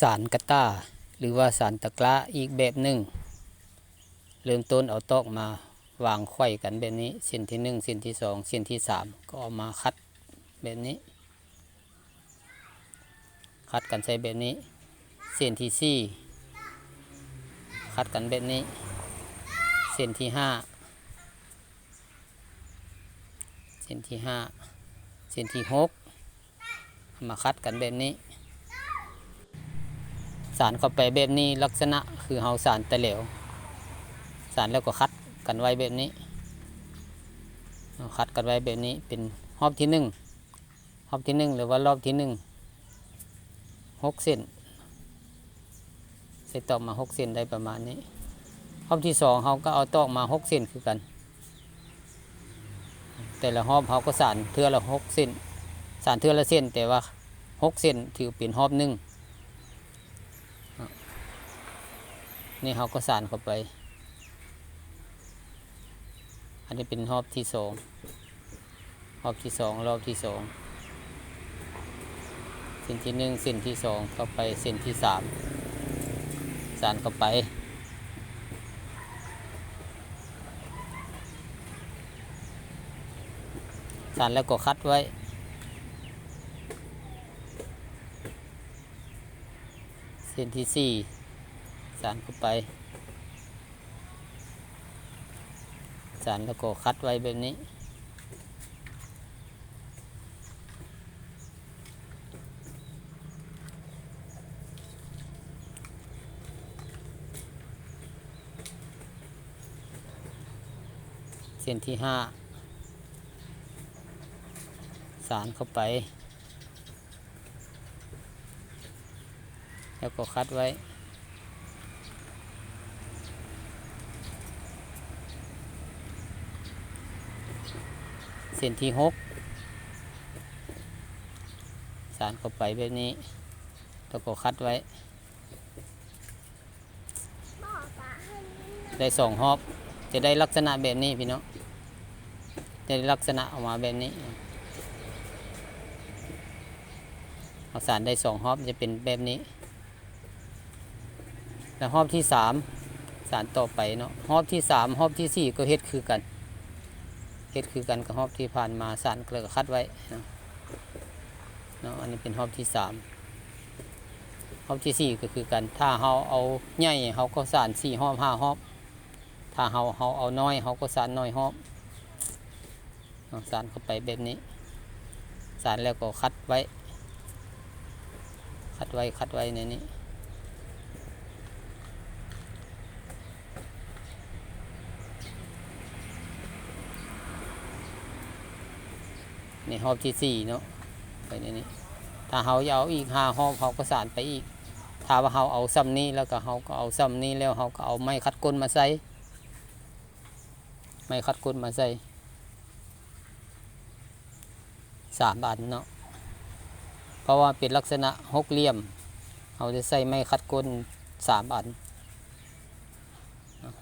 สารกระต้า หรือว่าสารตะกร้าอีกแบบหนึ่ง เริ่มต้นเอาตอกมาวางไขว้กันแบบนี้เส้นที่หนึ่งเส้นที่สองเส้นที่สามก็เอามาคัดแบบนี้ คัดกันใช้แบบนี้ เส้นที่สี่คัดกันแบบนี้ เส้นที่ห้าเส้นที่ห้าเส้นที่หกมาคัดกันแบบนี้ สารเข้าไปแบบนี้ลักษณะคือเฮาสารตะเหลวสารแล้วก็คัดกันไว้แบบนี้คัดกันไว้แบบนี้เป็นรอบที่หนึ่งรอบที่หนึ่งหรือว่ารอบที่หนึ่งหกเส้นใส่ตอกมาหกเส้นได้ประมาณนี้รอบที่สองเขาก็เอาตอกมาหกเส้นคือกัน แต่ละรอบเขาก็สารเทือละหกเส้นสารเทือละเส้นแต่ว่าหกเส้นถือเป็นรอบหนึ่ง นี่เขาก็สานเข้าไป อันนี้เป็นรอบที่สองรอบที่สองรอบที่สองเส้นที่หนึ่งเส้นที่สองเข้าไปเส้นที่สามสานเข้าไปสานแล้วก็คัดไว้ เส้ นที่สี่สารเข้าไป สารแล้วก็คัดไว้แบบนี้ เส้นที่ห้าสารเข้าไป แล้วก็คัดไว้ เส้นที่หกสารเข้าไปแบบนี้ แล้วก็คัดไว้ ได้สองหอบ จะได้ลักษณะแบบนี้พี่น้องจะได้ลักษณะออกมาแบบนี้เอาสารได้สองหอบจะเป็นแบบนี้ แล้วหอบที่สามสารต่อไปเนาะหอบที่สามหอบที่สี่ก็เฮ็ดคือกันเฮ็ดคือกันกับหอบที่ผ่านมาสารเกลือคัดไว้เนาะเนาะอันนี้เป็นหอบที่สามหอบที่สี่ก็คือกันถ้าเฮาเอาใหญ่เฮาก็สารสี่หอบห้าหอบถ้าเฮาเฮาเอาน้อยเฮาก็สารน้อยหอบสารเข้าไปแบบนี้ สารแล้วก็คัดไว้ คัดไว้คัดไว้ในนี้ นี่หอบที่สี่เนาะไปในนี้ถ้าเฮาจะเอาอีกห้าหอบเฮาก็สานไปอีก ถ้าว่าเฮาเอาซ้ำนี้แล้วก็เฮาก็เอาซ้ำนี้แล้วเฮาก็เอาไม้คัดก้นมาใส่ไม้คัดก้นมาใส่สามอันเนาะเพราะว่าเป็นลักษณะหกเหลี่ยมเฮาจะใส่ไม้คัดก้นสามอันเนาะ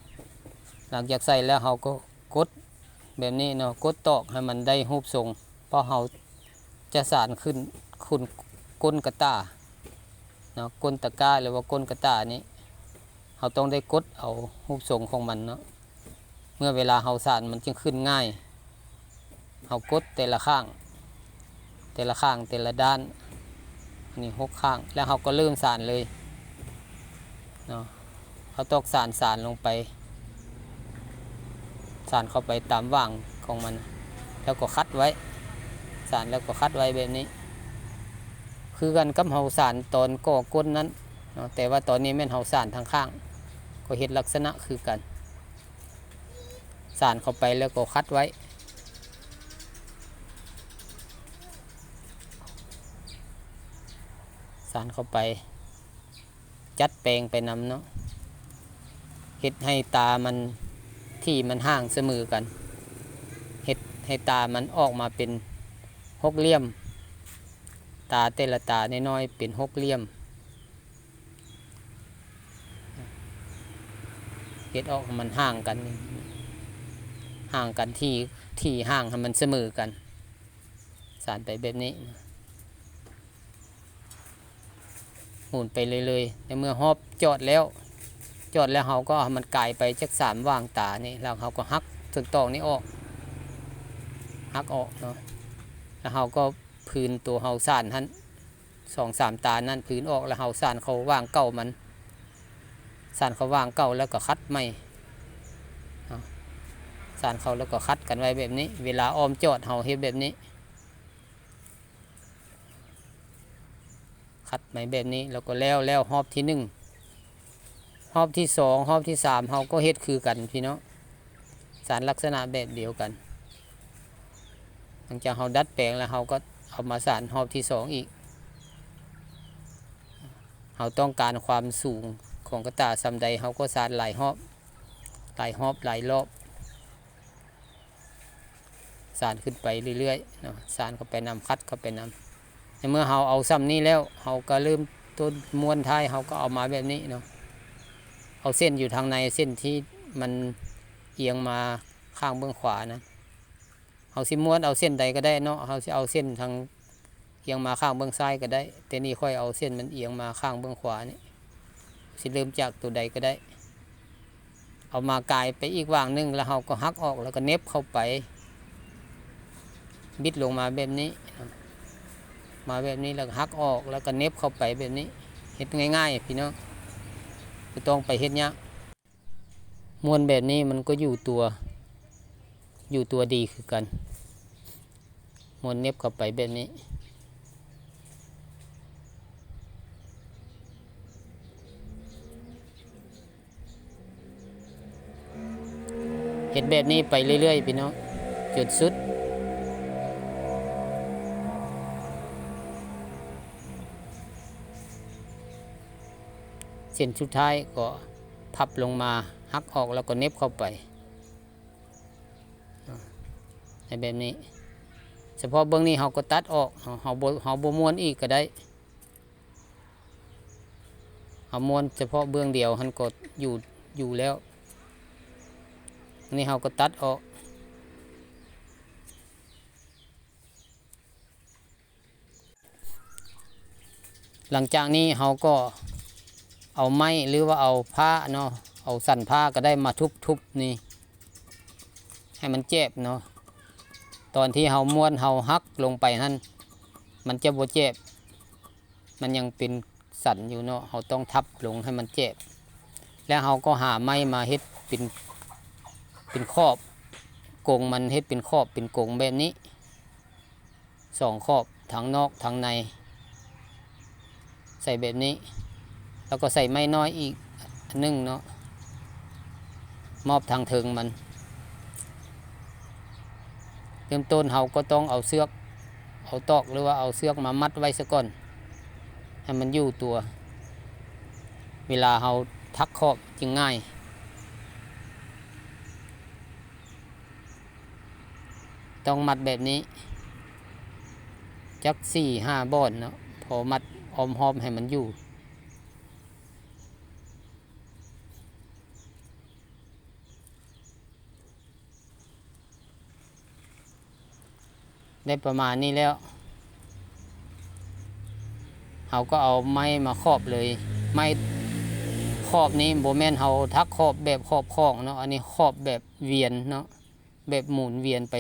หลังจากใส่แล้วเฮาก็กดแบบนี้เนาะกดตอกให้มันได้รูปทรง พราะเราจะสารขึ้นขึ้นก้นกระตาเนาะก้นตะกร้าหรือว่าก้นกระตานี้เราต้องได้กดเอารูปทรงของมันเนาะเมื่อเวลาเราสารมันจึงขึ้นง่ายเรากดแต่ละข้าง แต่ละข้างแต่ละด้านนี่หกข้างแล้วเราก็เริ่มสารเลยเนาะเขาตอกสารสารลงไปสารเข้าไปตามว่างของมัน แล้วก็คัดไว้ สารแล้วก็คัดไว้แบบนี้ คือกันกับเฮาสารตอนก่อก้นนั้นแต่ว่าตอนนี้แม่นเฮาสารทางข้าง ก็เห็นลักษณะคือกัน สารเข้าไปแล้วก็คัดไว้สารเข้าไป จัดแปลงไปนำเนาะเฮ็ดให้ตามันที่มันห่างเสมอกันเฮ็ดให้ตามันออกมาเป็น หกเหลี่ยม ตาแต่ละตาน้อยๆเป็นหกเหลี่ยมเฮ็ดออกมันห่างกัน ห่างกันที่ที่ห่างให้มันเสมอกัน สารไปแบบนี้หมุนไปเลยๆในเมื่อฮอบจอดแล้ว จอดแล้วเราก็มันกลายไปจักสามว่างตานี่แล้วเราก็หักส่วนตอกนี้ออกหักออกเนาะ แล้วเราก็พื้นตัวเฮาสานหันสองสามตานั่นพื้นออกแล้วเฮาสานเขาว่างเก่ามันสานเขาว่างเก่าแล้วก็คัดไม่เอาสานเขาแล้วก็คัดกันไว้แบบนี้ เวลาออมจอดเฮาเฮ็ดแบบนี้ คัดไหมแบบนี้แล้วก็แล้วแล้วหอบที่หนึ่งหอบที่สองหอบที่สามเราก็เฮ็ดคือกันพี่เน้องสารลักษณะแบบเดียวกัน ลังจากเราดัดแปลงแล้วเราก็เอามาสารหอบที่สองอีกเราต้องการความสูงของกระตายซำใดเราก็สารหลายหอบหลายหอบหลายรอบสารขึ้นไปเรื่อยๆเนาะสารเข้าไปนำคัดเข้าไปนำในเมื่อเราเอาซ้ำนี้แล้วเราก็เริ่มต้นม้วนท้ายเราก็เอามาแบบนี้เนาะเอาเส้นอยู่ทางในเส้นที่มันเอียงมาข้างเบื้องขวานะ เอาสิม้วนเอาเส้นใดก็ได้เนาะเอาสิเอาเส้นทางเอียงมาข้างเบื้องซ้ายก็ได้ แต่นี่ค่อยเอาเส้นมันเอียงมาข้างเบื้องขวานี่สิเริ่มจากตัวใดก็ได้ เอามากายไปอีกว่างหนึงแล้วเราก็หักออกแล้วก็เน็บเข้าไป บิดลงมาแบบนี้ มาแบบนี้แล้วหักออกแล้วก็เน็บเข้าไปแบบนี้เฮ็ดง่ายๆพี่น้องไม่ต้องไปเฮ็ดยากม้วนแบบนี้มันก็อยู่ตัว อยู่ตัวดีคือกันมวนเน็บเข้าไปแบบนี้เฮ็ดแบบนี้ไปเรื่อยๆพี่น้องจนสุดเส้นสุดท้ายก็พับลงมาหักออกแล้วก็เน็บเข้าไปอ่า ในแบบนี้ เฉพาะเบื้องนี้เราก็ตัดออกเราบเราบม้วนอีกก็ได้เอาม้วนเฉพาะเบื้องเดียวมันก็อยู่อยู่แล้ว นี่เราก็ตัดออกหลังจากนี้เราก็เอาไม้หรือว่าเอาผ้าเนาะเอาสั่นผ้าก็ได้มาทุบๆนี่ ให้มันเจ็บเนาะ ตอนที่เฮาม้วนเฮาหักลงไปนั่นมันจะบ่เจ็บ มันยังเป็นสันอยู่เนาะเฮาต้องทับลงให้มันเจ็บ แล้วเฮาก็หาไม้มาเฮ็ดเป็นเป็นครอบกงมันเฮ็ดเป็นครอบเป็นกงแบบนี้สองครอบทั้งนอกทั้งใน ใส่แบบนี้ แล้วก็ใส่ไม้น้อยอีกนหนึงเนาะมอบทางเทิงมัน เริ่มต้นเราก็ต้องเอาเสือกเอาตอกหรือว่าเอาเสือกมามัดไว้ซะก่อน ให้มันอยู่ตัว เวลาเราทักขอบจึงง่ายต้องมัดแบบนี้ จักสี่ห้าบ่อนเนาะพอมัดออมหอมให้มันอยู่ ได้ประมาณนี้แล้วเราก็เอาไม้มาครอบเลย ไม้ครอบนี้โบแมนเราทักครอบแบบครอบคล้องเนาะอันนี้ครอบแบบเวียนเนาะแบบหมุนเวียนไป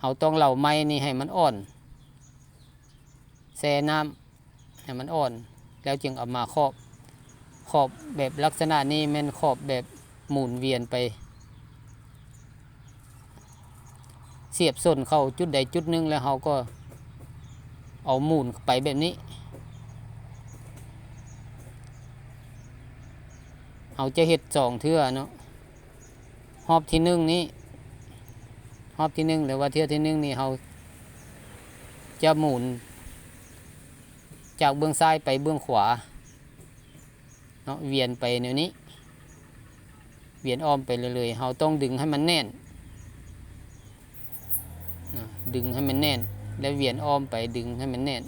เราต้องเหล่าไม้นี่ให้มันอ่อนแช่น้ำให้มันอ่อน แล้วจึงเอามาครอบขอบแบบลักษณะนี้แม่นขอบแบบหมุนเวียนไป เสียบส้นเข้าจุดใดจุดหนึ่งแล้วเราก็เอาหมุนไปแบบนี้เราจะเห็ดสองเทื่อเนาะหอบที่หนึ่งนี้หอบที่หนึ่งหรือว่าเทื่อที่หนึ่งนี่เราจะหมุน จากเบื้องซ้ายไปเบื้องขวาเนาะเวียนไปแนวนี้ เวียนอ้อมไปเรื่อยๆเราต้องดึงให้มันแน่น ดึงให้มันแน่น แล้วเวียนอ้อมไปดึงให้มันแน่น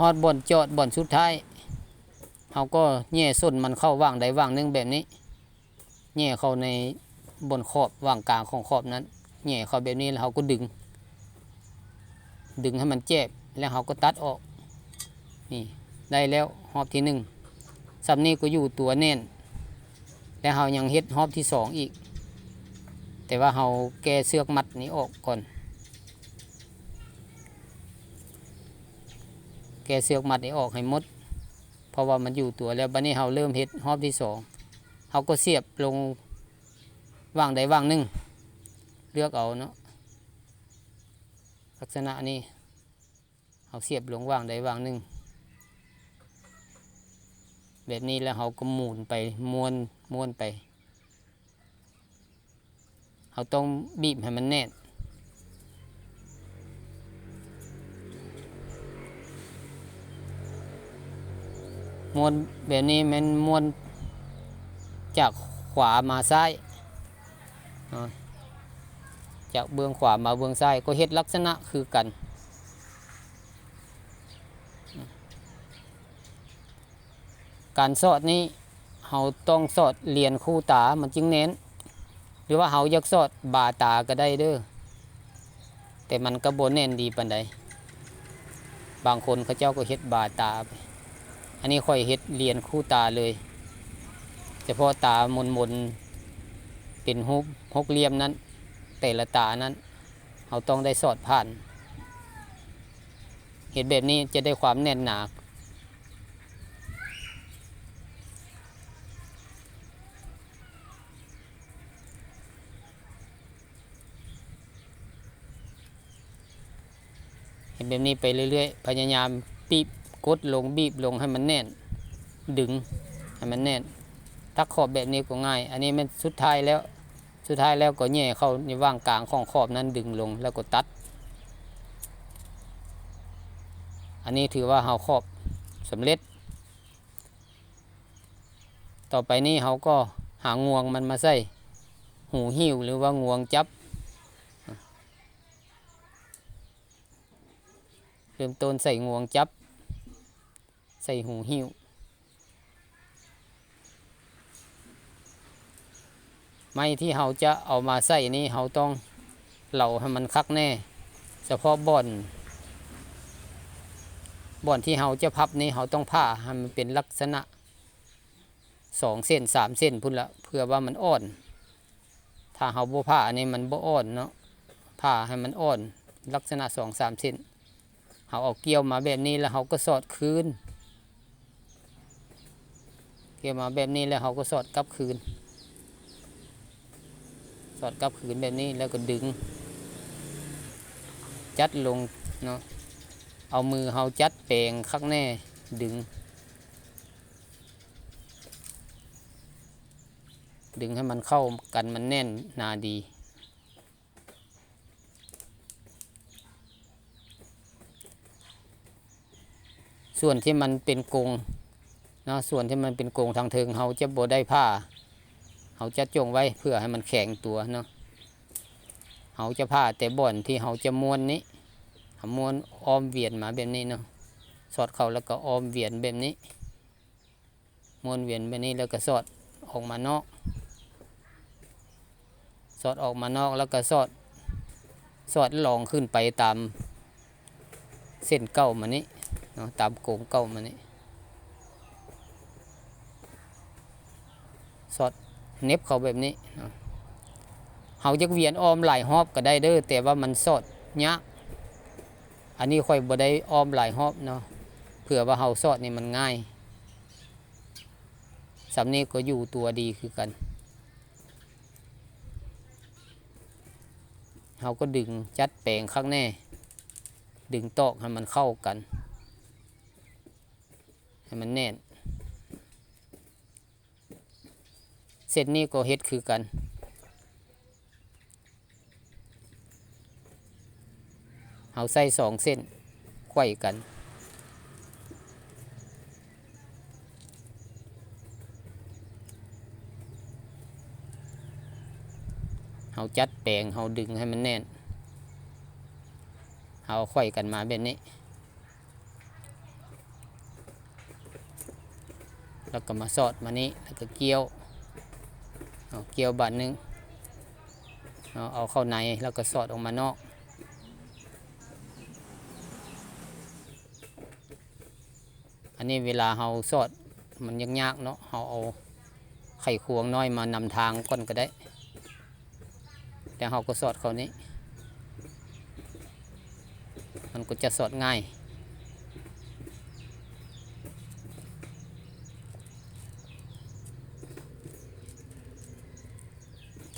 ฮอดบ่อนจอดบ่อนสุดท้ายเราก็แย่ส้นมันเข้าว่างใดว่างหนึงแบบนี้แย่เข้าในบนขอบว่างกลางของขอบนั้นแย่เข้าแบบนี้แล้วเราก็ดึง ดึงให้มันเจ็บแล้วเขาก็ตัดออกนี่ได้แล้วหอบที่หนึ่งสำนี้ก็อยู่ตัวแน่น แล้วเขายังเฮ็ดหอบที่สองอีก แต่ว่าเขาแก้เสือกมัดนี้ออกก่อน แก้เสือกมัดนี้ออกให้หมด เพราะว่ามันอยู่ตัวแล้วบัดนี้เขาเริ่มเฮ็ดหอบที่สองเขาก็เสียบลงว่างใดว่างหนึ่งเลือกเอาเนาะลักษณะนี้เขาเสียบลงว่างใดว่างหนึ่งแบบนี้แล้วเขาก็หมุนไปม้วนม้วนไป เขาต้องบีบให้มันแน่นม้วนแบบนี้มันม้วนจากขวามาซ้ายจากเบื้องขวามาเบื้องซ้ายก็เฮ็ดลักษณะคือกัน การสอดนี้เราต้องสอดเรียนคู่ตามันจึงเน้น หรือว่าเราอยากสอดบาตาก็ได้เด้อแต่มันก็บ่แน่นดีปานใดบางคนเขาเจ้าก็เฮ็ดบาตาไปอันนี้ค่อยเฮ็ดเรียนคู่ตาเลยเฉพาะตามนมนเป็นหกหกเหลี่ยมนั้น แต่ละตานั้นเราต้องได้สอดผ่าน เห็นแบบนี้จะได้ความแน่นหนา นแบบนี้ไปเรื่อยๆ พยายามปีบกดลงบีบลงให้มันแน่น ดึงให้มันแน่นถ้าขอบแบบนี้ก็ง่าย อันนี้มันสุดท้ายแล้วสุดท้ายแล้วก็แย่เข้าในว่างกลางของขอบนั้นดึงลงแล้วก็ตัด อันนี้ถือว่าเราขอบสำเร็จ ต่อไปนี้เขาก็หางวงมันมาใส่หูหิ้วหรือว่างวงจับ เริ่มต้นใส่งวงจับ ใส่หูหิ้วไม้ที่เราจะเอามาใส่นี่เราต้องเหล่าให้มันคักแน่ เฉพาะบ่อน บ่อนที่เราจะพับนี่เราต้องผ่าให้มันเป็นลักษณะสองเส้นสามเส้นพุ่นละเพื่อว่ามันอ่อน ถ้าเราบ่ผ่าอันนี้มันบ่อ่อนเนาะผ่าให้มันอ่อน ลักษณะสองสามเส้น เขาเอาเกี่ยวมาแบบนี้แล้วเขาก็สอดคืน เกี่ยวมาแบบนี้แล้วเขาก็สอดกลับคืน สอดกลับคืนแบบนี้แล้วก็ดึง จัดลงเนาะ เอามือเขาจัดแปลงข้างแน่ดึง ดึงให้มันเข้ากันมันแน่นนาดี ส่วนที่มันเป็นกงเนาะส่วนที่มันเป็นกงทางเทิงเขาจะบได้ผ้าเขาจะจงไว้เพื่อให้มันแข็งตัวเนาะเขาจะผ้าแต่บ่อนที่เขาจะม้วนนี้ม้วนอ้อมเวียนมาแบบนี้เนาะสอดเขาแล้วก็อ้อมเวียนแบบนี้ม้วนเวียนแบบนี้แล้วก็สอดออกมานอก สอดออกมานอกแล้วก็สอดสอดลองขึ้นไปตามเส้นเก้ามานี้ เนาะตามโกงเก้ามานี่สอดเน็บเขาแบบนี้เนาะเขาจะเวียนอ้อมหลายหอบก็ได้เด้อแต่ว่ามันสอดยากอันนี้ค่อยบ่ได้อ้อมหลายหอบเนาะเผื่อว่าเฮาสอดนี่มันง่ายสำนี้ก็อยู่ตัวดีคือกันเขาก็ดึงจัดแปลงข้างแน่ ดึงตอกให้มันเข้ากัน ให้มันแน่น เส้นนี้ก็เฮ็ดคือกัน เอาใส่สองเส้นไขว้กันเอาจัดแปลงเอาดึงให้มันแน่น เอาไขว้กันมาแบบนี้ แล้วก็มาสอดมานี้แล้วก็เกี่ยวเอาเกี่ยวบาทหนึงเอาเอาเข้าในแล้วก็สอดออกมานอกอันนี้เวลาเฮาสอดมันยากๆเนาะเฮาเอาไข่ควงน้อยมานำทางก่อนก็ได้ แต่เฮาก็สอดเขานี้ มันก็จะสอดง่าย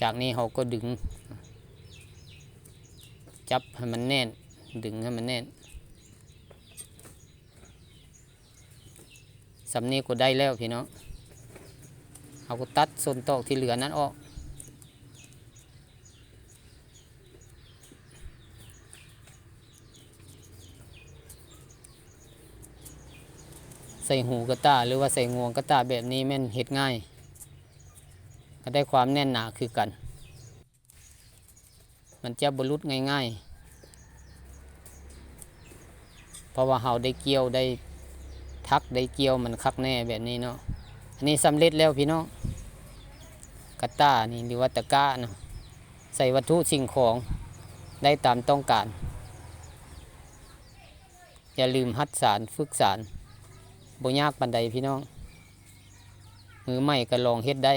จากนี้เราก็ดึง จับให้มันแน่น ดึงให้มันแน่นสำนี้ก็ได้แล้วพี่น้องเราก็ตัดส่วนตอกที่เหลือนั้นออกใส่หูกระตาหรือว่าใส่งวงกระตาแบบนี้แม่นเห็ดง่าย ก็ได้ความแน่นหนาคือกัน มันจะบรรลุดง่ายๆ เพราะว่าเฮาได้เกี่ยวได้ทักได้เกี่ยวมันคักแน่แบบนี้เนาะ อันนี้สำเร็จแล้วพี่น้องกระต้านี่หรือว่าตะกร้าเนาะใส่วัตถุสิ่งของได้ตามต้องการ อย่าลืมหัดสารฝึกสารบ่ยากปันใดพี่น้อง มือใหม่ก็ลองเฮ็ดได้